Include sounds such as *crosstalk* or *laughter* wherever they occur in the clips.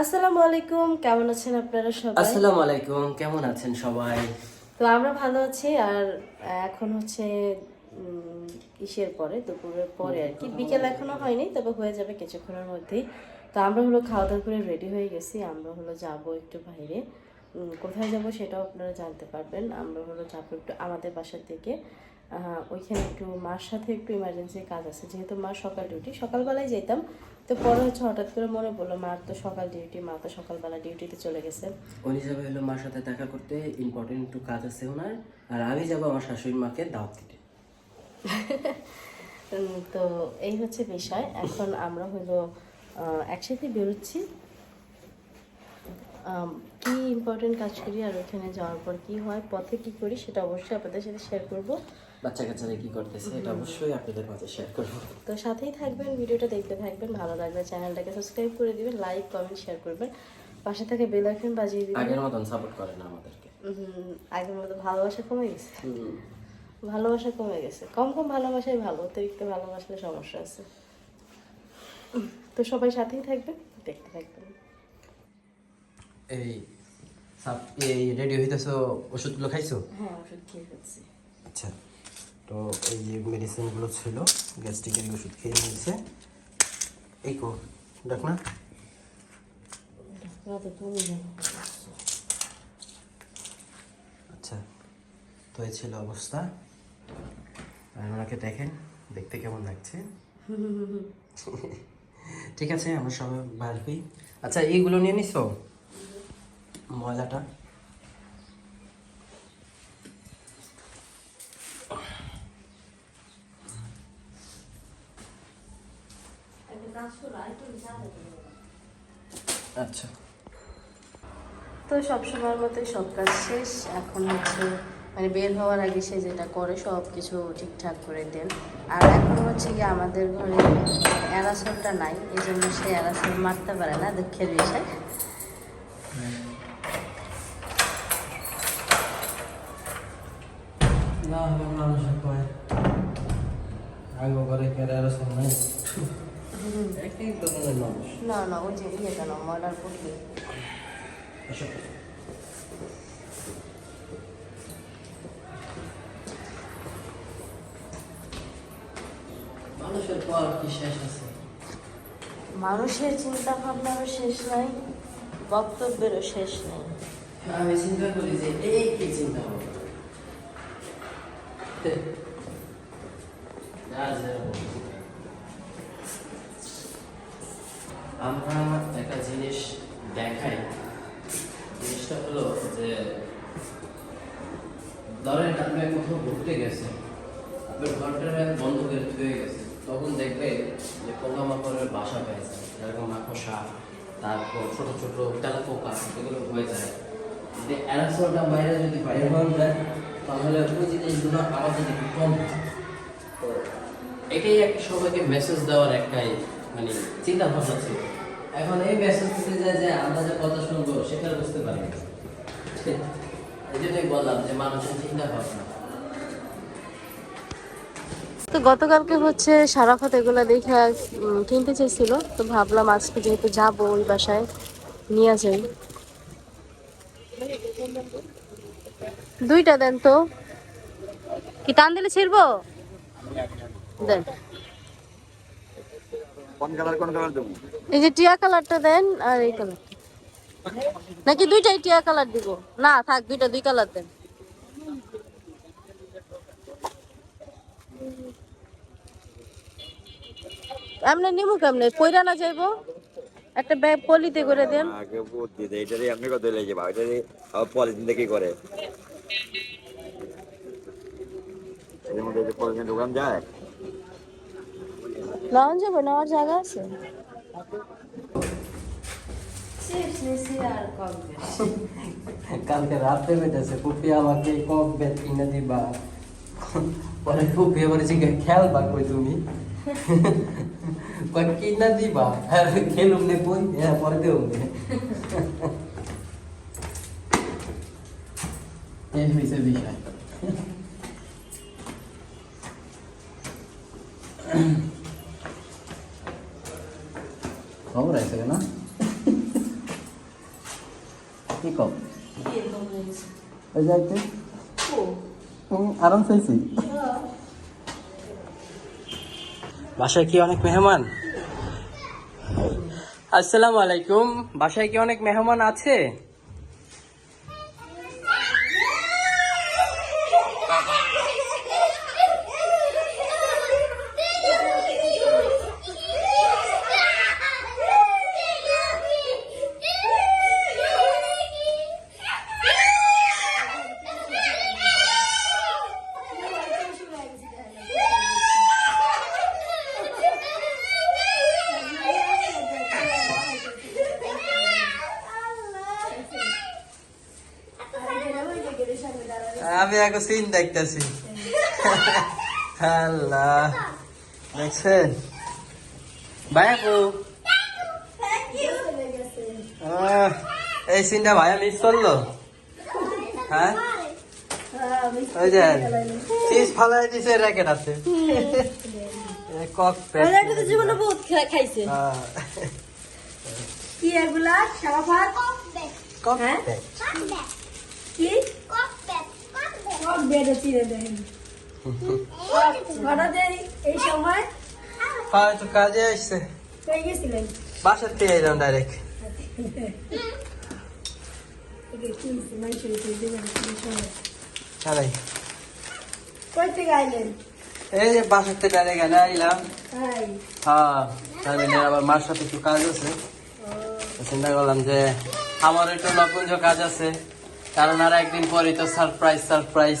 আসসালামু আলাইকুম কেমন আছেন আপনারা সবাই? আসসালামু আলাইকুম কেমন আছেন সবাই? তো আমরা ভালো আছি আর এখন হচ্ছে ইসের পরে? দুপুরের পরে আর কি। বিকেল এখনও হয়নি তবে হয়ে যাবে কিছুক্ষণের মধ্যেই। তো আমরা হলো খাওয়া দাওয়া করে রেডি হয়ে গেছি। আমরা হলো যাব একটু বাইরে। কোথায় যাব সেটাও আপনারা জানতে পারবেন। আমরা হলো যাব একটু আমাদের বাসার থেকে ওইখানে একটু মার সাথে একটু ইমার্জেন্সি কাজ আছে। যেহেতু মা সকাল ডিউটি সকালবেলায় যেতাম। তো পরে হচ্ছে হঠাৎ করে মনে পড়ল মার তো সকাল ডিউটি মা তো সকালবেলা ডিউটিতে চলে গেছে। উনি যাবে হলো মার সাথে দেখা করতে ইম্পর্টেন্ট একটু কাজ আছে ওনার আর আমি যাব আমার শাশুড়ি মাকে দাওয়াত দিতে। *laughs* তো এই হচ্ছে বিষয়। এখন আমরা হলো একসাথে বেরোচ্ছি। কি ইম্পর্টেন্ট কাজ করি আর ওখানে যাওয়ার পর কি হয় পথে কি করি সেটা অবশ্যই আপনাদের সাথে শেয়ার করব। বাচ্চা কাচ্চারা কি করতেছে এটা অবশ্যই আপনাদের মাঝে শেয়ার করব। তো সাথেই থাকবেন ভিডিওটা দেখতে থাকবেন ভালো লাগলে চ্যানেলটাকে সাবস্ক্রাইব করে দিবেন লাইক কমেন্ট শেয়ার করবেন। পাশে থেকে বেল আইকন বাজিয়ে দিবেন। আগের মতন সাপোর্ট করে না আমাদেরকে আগের মতো ভালোবাসা কমে গেছে। ভালোবাসা কমে গেছে। কম কম ভালোবাসাই ভালো অতিরিক্ত ভালোবাসলে সমস্যা আছে। তো সবাই সাথেই থাকবেন দেখতে থাকবেন। এই সাপ- এই রেডি হইতেছো ওষুধগুলো খাইছো? হ্যাঁ ওষুধ খেয়ে ফেলছি। আচ্ছা। তো এই যে মেডিসিনগুলো ছিল গ্যাস্ট্রিকের ওষুধ খেয়ে নিয়েছে। এই কো দেখ না। আচ্ছা তো এই ছিল অবস্থা। আর ওনাকে দেখেন দেখতে কেমন লাগছে? ঠিক আছে আমরা সবাই বার হই। আচ্ছা এইগুলো নিয়ে নিছো? ময়লাটা? আচ্ছা। তো সব সময়ের মতো সব কাজ শেষ। এখন হচ্ছে মানে বের হওয়ার আগে সে যেটা করে সব কিছু ঠিকঠাক করে দেন। আর এখন হচ্ছে কি আমাদের ঘরে অ্যারাসলটা নাই এই জন্য সে অ্যারাসল মারতে পারে না দুঃখের বিষয়। না আগে করে ধরনের মানুষ না না ওই যে ইয়ে কেন ময়লার পুটলি মানুষের পর কি শেষ আছে? মানুষের চিন্তা ভাবনারও শেষ নাই বক্তব্যেরও শেষ নেই। আমি চিন্তা করি যে এই কি চিন্তা ভাবনা আমরা একটা জিনিস দেখাই। জিনিসটা হলো যে ধরেন আপনি কোথাও ঘুরতে গেছেন আপনার ঘরটা বন্ধ করে থুয়ে গেছে তখন দেখবে যে পোকামাকড়ের বাসা পেয়েছে। যেরকম মাকড়সা তারপর ছোট ছোট তেলা পোকা এগুলো হয়ে যায়। যদি অ্যারাসলটা বাইরে যদি বাইরে হয়ে যায় তাহলে ওই জিনিসগুলো আবার যদি কম হয়। তো এটাই একটা সবাইকে মেসেজ দেওয়ার একটাই মানে চিন্তা ভাবনা ছিল। এখন এই দিতে যায় যে আমরা যে কথা শুনব, সেটা বুঝতে পারি। এই জন্যই বললাম যে মানুষের চিন্তা ভাবনা। গতকালকে হচ্ছে সারাফাত এগুলো দেখে কিনতে চাইছিল তো ভাবলাম আজকে যেহেতু যাব ওই বাসায়, নিয়ে যাই। দুইটা দেন তো। কি টান দিলে ছিড়বো? দেন কোন কালার কোন কালার দেবো? এই যে টিয়া কালারটা দেন আর এই কালার। নাকি দুইটাই টিয়া কালার দিব? না থাক দুইটা দুই কালার দেন। এমনি নিমু কেমনে? কইরা না যাইবো? একটা ব্যাগ পলিতে করে দেন। আগে বুদ্ধি দেয় এটা দিয়ে আপনি কত লেগে যাবে। এটা দিয়ে পলিথিন থেকে করে? এর মধ্যে পলিথিন দোকান যায়? নেওয়া যাব নেওয়ার জায়গা আছে আর কম কালকে রাত্রে বেঁধেছে কুপি আমাকে কক বেদ কিনে দিবা পরে কুপি আবার জিজ্ঞে খেলবা কই তুমি কয় কিনা দিবা আর খেলুম নে কই হ্যাঁ পরে দেও নে এই হইছে বিষয় খবর আছে না? কি কম ওই যে একটু আরাম চাইছি। বাসায় কি অনেক মেহমান? আসসালামু আলাইকুম। বাসায় কি অনেক মেহমান আছে? এখন সিন দেখতেছি। আল্লাহ। দেখছেন? ভাইয়াকু এই সিনটা ভাইয়া মিস করল? হ্যাঁ? ওই যে চিজ ফালাই দিছে র্যাকেট আছে। কক জীবনে বহুত খাইছে। কি এগুলা? সারাফাত কক? কি? কক বেড এই সময় হয়তো কাজে আসছে। গেছিলেন। বাসার থেকে এলাম ডাইরেক্ট একে কি মানুষের উপর দেবেন এই সময় চালাই কই থেকে আইলেন? এই যে বাসার থেকে ডাইরেক্ট এনে আইলাম। হ্যাঁ আবার মার সাথে একটু কাজ আছে। চিন্তা করলাম যে আমার একটু নকুঞ্জ কাজ আছে। কারণ আর একদিন পরে তো সারপ্রাইজ সারপ্রাইজ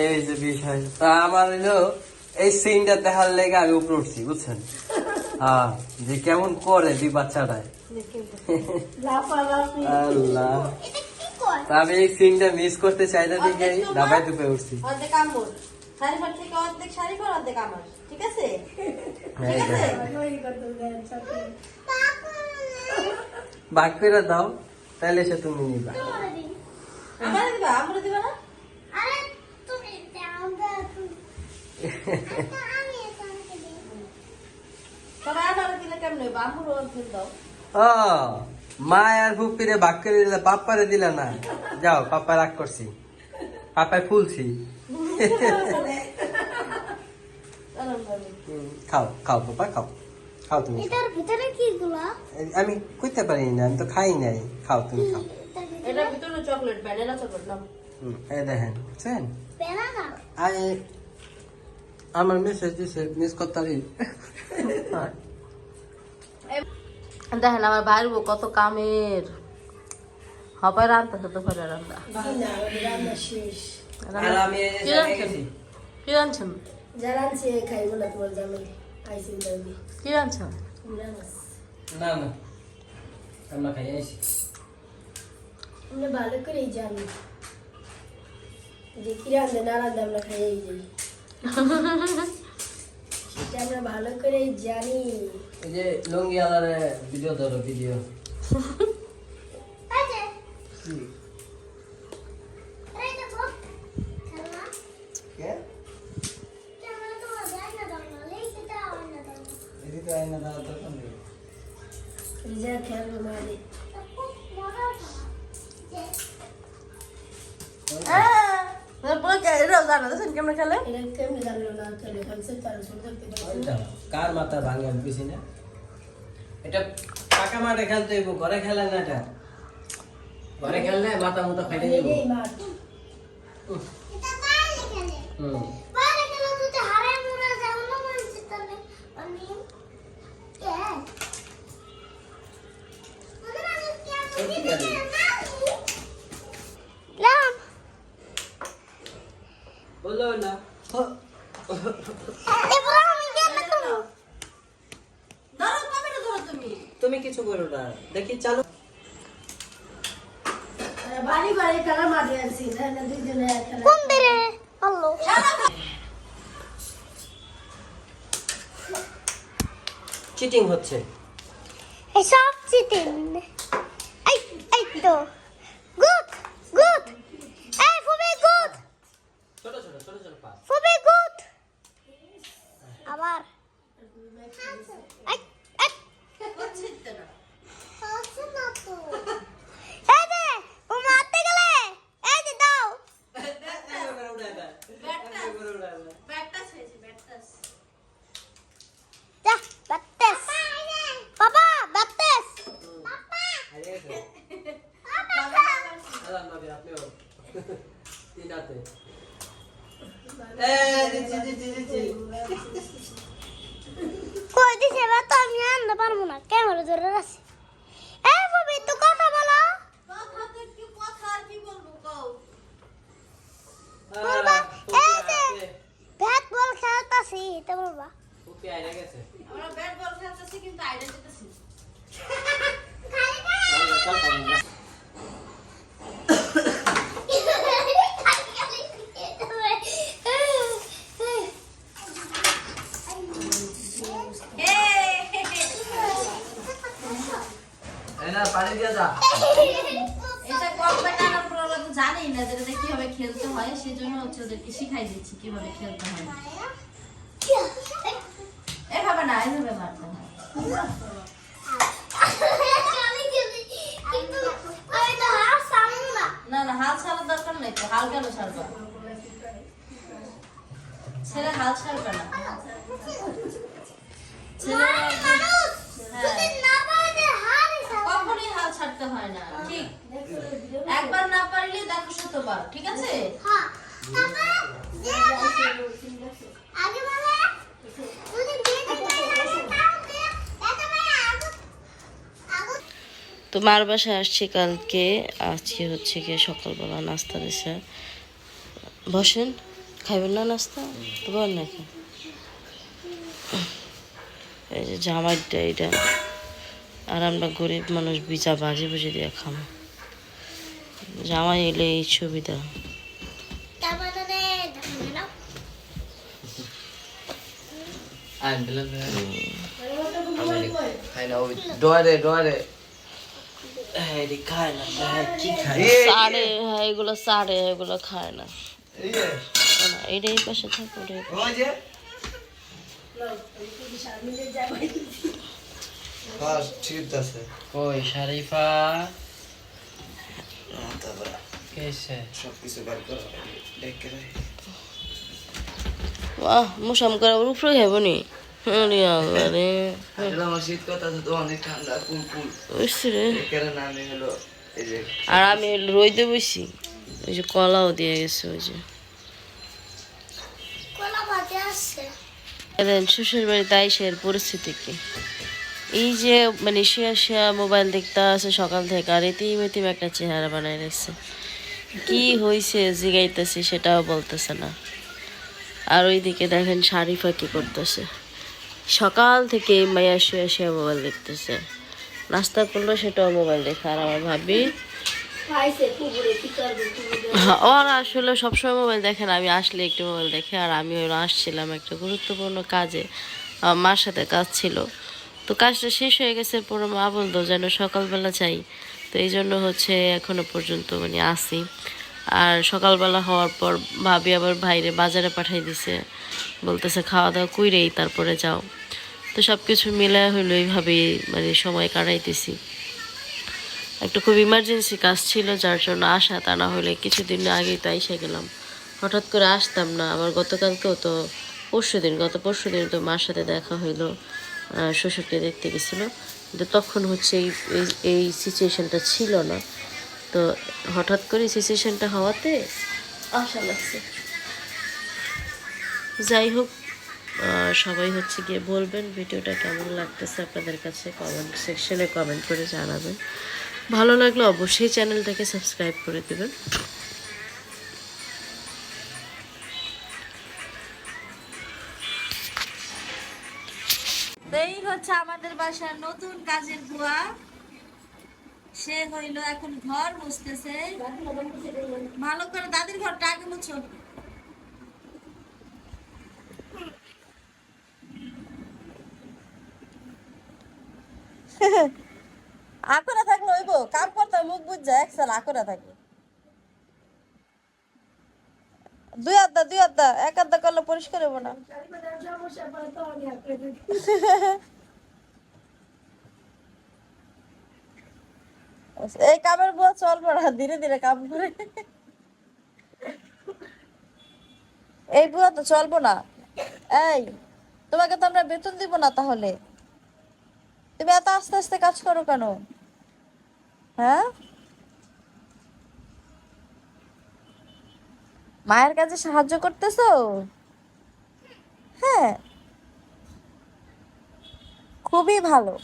এই যে বিষয়। তা আমার হলো এই সিনটা দেখার লেগে আমি উপরে উঠছি বুঝছেন? হ্যাঁ যে কেমন করে দুই বাচ্চাটায়। আল্লাহ। তা আমি এই সিনটা মিস করতে চাই না দেখে ডাবাই দুপে উঠছি। ঠিক আছে? এই ঠিক যে, আছে ভাগ করে দাও তাহলে সে তুমি নিবা। দিবা? আমরা দিবা না? সবাই আমার দিলে কেমন হইব? আমরও অর্ধেক দাও। ও মা আর ফুপিরে ভাগ করে দিলে পাপ্পারে দিলা না। যাও পাপ্পা রাগ করছি। পাপ্পায় ফুলছি খাও খাও পাপা খাও। খাও তুমি ভিতরে কি গুলা? আমি কইতে পারি না আমি তো খাই নাই। খাও তুমি খাও। চকলেট ভ্যানিলা চকলেট নাও। এই দেখেন বুঝছেন? আই আমার মেসেজ দিছে মিস করতারি। দেখেন আমার বাইর বউ কত কামের। হবে রান্না তো করে রান্না। কি রাঁধছেন? কি রাঁধছেন না না না। আমরা খাই আইছি আমরা ভালো করেই জানি যে কি রান্ধে না রান্ধে আমরা খাইয়েই যাই সেটা আমরা ভালো করেই জানি এই যে লুঙ্গি আলারে ভিডিও ধরো ভিডিও খেয়াল মারে কার মাথা ভাঙে আমি বুঝি না। এটা পাকা মাঠে খেলতে হইব ঘরে খেলে না এটা? ঘরে খেললে মাথা মতো ফেটে যাব দেখি চালু বাড়ি বাড়ি খেলা মাঠে আছি দুজনে কোন দিরে হ্যালো চিটিং হচ্ছে। এসব চিটিং এই এই তো। Good good. এই ফুবি গুড। ছোট ছোট ছোট ছোট পাস ফুবি গুড। আবার। এই এই হচ্ছে না হচ্ছে না তো আমার ধরে আছে এই ববি তো কথা বলো বলবা এই যে ব্যাট বল খেলতাছি এটা বলবা ওকে আইনা গেছে আমরা ব্যাট বল এটা ওরা তো জানেই না যে এটা কীভাবে খেলতে হয় সেজন্য হচ্ছে ওদেরকে শিখাই দিচ্ছি কীভাবে খেলতে হয়। এভাবে না এভাবে মারতে না না না হাল ছাড়ার দরকার নেই তো হাল কেন ছাড়বা? ছেলে হাল ছাড়বে না। সামনে কখনই হাল ছাড়তে হয় না ঠিক। একবার না পারলে দেখো শতবার ঠিক আছে? হ্যাঁ আগে বলে যদি বিয়ে দেখে তাহলে এত মানে আগু আগু তো মার বাসায় আসছি কালকে। আজকে হচ্ছে গিয়ে সকালবেলা নাস্তা দিছে। বসেন, খাইবেন না নাস্তা? তো বল নাকি এই যে জামাইটা এইটা। আর আমরা গরিব মানুষ বিচা বাজে বুঝে দিয়ে খাম জামাই এলে এই সুবিধা। তারপরে দেখে হ্যাঁ খায় না। হ্যাঁ কি খায়? সাড়ে হ্যাঁ এগুলো সাড়ে এগুলো খায় না। না, এই পাশে থাকো রে ওই শারিফা? বাহ মুসাম করে উপরে খাইব নি? আরে আমি রইতে বসি ওই যে কলাও দিয়ে গেছে ওই যে শ্বশুর বাড়িতে আইসের পরিস্থিতি কি এই যে মানে শিয়া শিয়া মোবাইল দেখতে আছে সকাল থেকে আর এতিম এতিম একটা চেহারা বানাই রেখেছে কি হয়েছে জিগাইতেছি সেটাও বলতেছে না আর ওইদিকে দেখেন শারিফা কি করতেছে সকাল থেকে মাইয়া শুয়ে শুয়ে মোবাইল দেখতেছে। নাস্তা করল, সেটাও মোবাইল দেখে। আর আমার ভাবি ওরা আসলে সবসময় মোবাইল দেখে না। আমি আসলে একটু মোবাইল দেখে, আর আমি ওরা আসছিলাম একটা গুরুত্বপূর্ণ কাজে। আমার মার সাথে কাজ ছিল। তো কাজটা শেষ হয়ে গেছে, পরে মা বলতো যেন সকালবেলা চাই তো এই জন্য হচ্ছে এখনও পর্যন্ত মানে আসি। আর সকালবেলা হওয়ার পর ভাবি আবার বাইরে বাজারে পাঠাই দিছে। বলতেছে, খাওয়া দাওয়া কইরেই তারপরে যাও। তো সব কিছু মিলে হইল এইভাবেই মানে সময় কাটাইতেছি। একটা খুব ইমার্জেন্সি কাজ ছিল, যার জন্য আসা তা না হলে কিছুদিন আগেই তো এসে গেলাম। হঠাৎ করে আসতাম না, আবার গতকালকেও তো পরশু দিন, গত পরশু দিন তো মার সাথে দেখা হইল শ্বশুরকে দেখতে গেছিল। কিন্তু তখন হচ্ছে এই- এই সিচুয়েশনটা ছিল না। তো হঠাৎ করে সিচুয়েশনটা হওয়াতে আশা লাগছে। যাই হোক সবাই হচ্ছে গিয়ে বলবেন ভিডিওটা কেমন লাগতেছে আপনাদের কাছে কমেন্ট সেকশনে কমেন্ট করে জানাবেন। ভালো লাগলে অবশ্যই চ্যানেলটাকে সাবস্ক্রাইব করে দেবেন। এই হচ্ছে আমাদের বাসার নতুন কাজের বুয়া সে হইল এখন ঘর মুছতেছে। ভালো করে দাদির ঘরটা আগে মুছো। আকরা থাকলে হইব কাম করতে মুখ বুঝ যায় একসাল আকরা থাকে দুই আধা দুই আধা এক আধা করলে পরিষ্কার হব না। *laughs* এই কামের বুয়া চলবো না ধীরে ধীরে কাম করে। এই বুয়া তো চলবো না। এই, তোমাকে তো আমরা বেতন দিব না তাহলে। তুমি এত আস্তে আস্তে কাজ করো কেন? হ্যাঁ? মায়ের কাছে সাহায্য করতেছো? হ্যাঁ। খুবই ভালো।